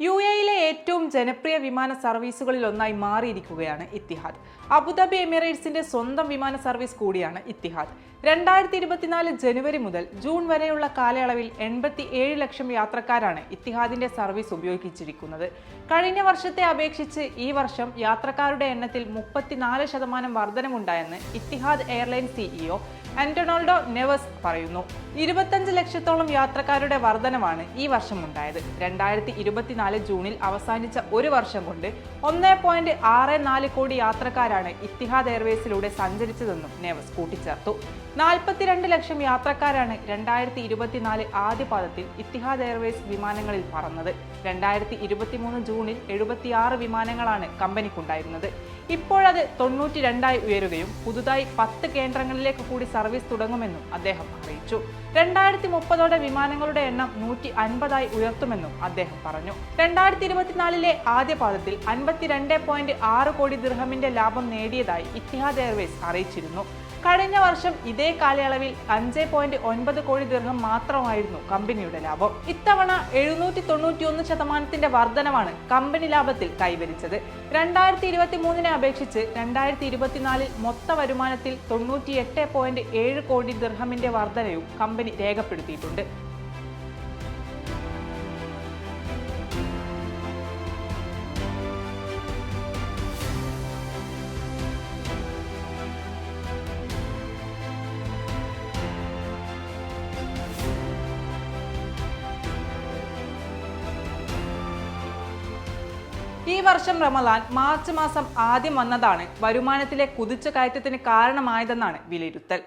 U എയിലെ ഏറ്റവും ജനപ്രിയ വിമാന സർവീസുകളിൽ ഒന്നായി മാറിയിരിക്കുകയാണ് ഇത്തിഹാദ്. അബുദാബി എമിറേറ്റ്സിന്റെ സ്വന്തം വിമാന സർവീസ് കൂടിയാണ് ഇത്തിഹാദ്. രണ്ടായിരത്തി ഇരുപത്തിനാല് ജനുവരി മുതൽ ജൂൺ വരെയുള്ള കാലയളവിൽ എൺപത്തി ഏഴ് ലക്ഷം യാത്രക്കാരാണ് ഇത്തിഹാദിന്റെ സർവീസ് ഉപയോഗിച്ചിരിക്കുന്നത്. കഴിഞ്ഞ വർഷത്തെ അപേക്ഷിച്ച് ഈ വർഷം യാത്രക്കാരുടെ എണ്ണത്തിൽ മുപ്പത്തിനാല് ശതമാനം വർധനമുണ്ടായെന്ന് Etihad airline CEO Antonoaldo Neves പറയുന്നു. ഇരുപത്തഞ്ച് ലക്ഷത്തോളം യാത്രക്കാരുടെ വർധനമാണ് ഈ വർഷം ഉണ്ടായത് രണ്ടായിരത്തി ഇരുപത്തിനാല് ജൂണിൽ അവസാനിച്ച ഒരു വർഷം കൊണ്ട് ഒന്നേ പോയിന്റ് ആറ് നാല് കോടി യാത്രക്കാരാണ് ഇത്തിഹാദ് എയർവേസിലൂടെ സഞ്ചരിച്ചതെന്നും നെവസ് കൂട്ടിച്ചേർത്തു. നാൽപ്പത്തിരണ്ട് ലക്ഷം യാത്രക്കാരാണ് രണ്ടായിരത്തി ഇരുപത്തിനാല് ആദ്യ പാദത്തിൽ ഇത്തിഹാദ് എയർവേസ് വിമാനങ്ങളിൽ പറന്നത്. രണ്ടായിരത്തി ഇരുപത്തിമൂന്ന് ജൂണിൽ എഴുപത്തിയാറ് വിമാനങ്ങളാണ് കമ്പനിക്കുണ്ടായിരുന്നത്. ഇപ്പോഴത് തൊണ്ണൂറ്റി രണ്ടായി ഉയരുകയും പുതുതായി പത്ത് കേന്ദ്രങ്ങളിലേക്ക് കൂടി സർവീസ് തുടങ്ങുമെന്നും അദ്ദേഹം അറിയിച്ചു. രണ്ടായിരത്തി മുപ്പതോടെ വിമാനങ്ങളുടെ എണ്ണം നൂറ്റി അൻപതായി ഉയർത്തുമെന്നും അദ്ദേഹം പറഞ്ഞു. രണ്ടായിരത്തി ഇരുപത്തിനാലിലെ ആദ്യ പാദത്തിൽ അൻപത്തിരണ്ട് പോയിന്റ് ആറ് കോടി ദിർഹമിന്റെ ലാഭം നേടിയതായി ഇത്തിഹാദ് എയർവേസ് അറിയിച്ചിരുന്നു. കഴിഞ്ഞ വർഷം ഇതേ കാലയളവിൽ അഞ്ച് പോയിന്റ് ഒൻപത് കോടി ദീർഘം മാത്രമായിരുന്നു കമ്പനിയുടെ ലാഭം. ഇത്തവണ എഴുന്നൂറ്റി തൊണ്ണൂറ്റി ഒന്ന് ശതമാനത്തിന്റെ വർധനമാണ് കമ്പനി ലാഭത്തിൽ കൈവരിച്ചത്. രണ്ടായിരത്തി ഇരുപത്തി മൂന്നിനെ അപേക്ഷിച്ച് രണ്ടായിരത്തി ഇരുപത്തിനാലിൽ മൊത്ത വരുമാനത്തിൽ തൊണ്ണൂറ്റി എട്ട് പോയിന്റ് ഏഴ് കോടി ദിർഹമിന്റെ വർധനയും കമ്പനി രേഖപ്പെടുത്തിയിട്ടുണ്ട്. ഈ വർഷം റമലാൻ മാർച്ച് മാസം ആദ്യം വന്നതാണ്. വരുമാനത്തിലെ കുതിച്ചു കയറ്റത്തിന് കാരണമായതെന്നാണ് വിലയിരുത്തൽ.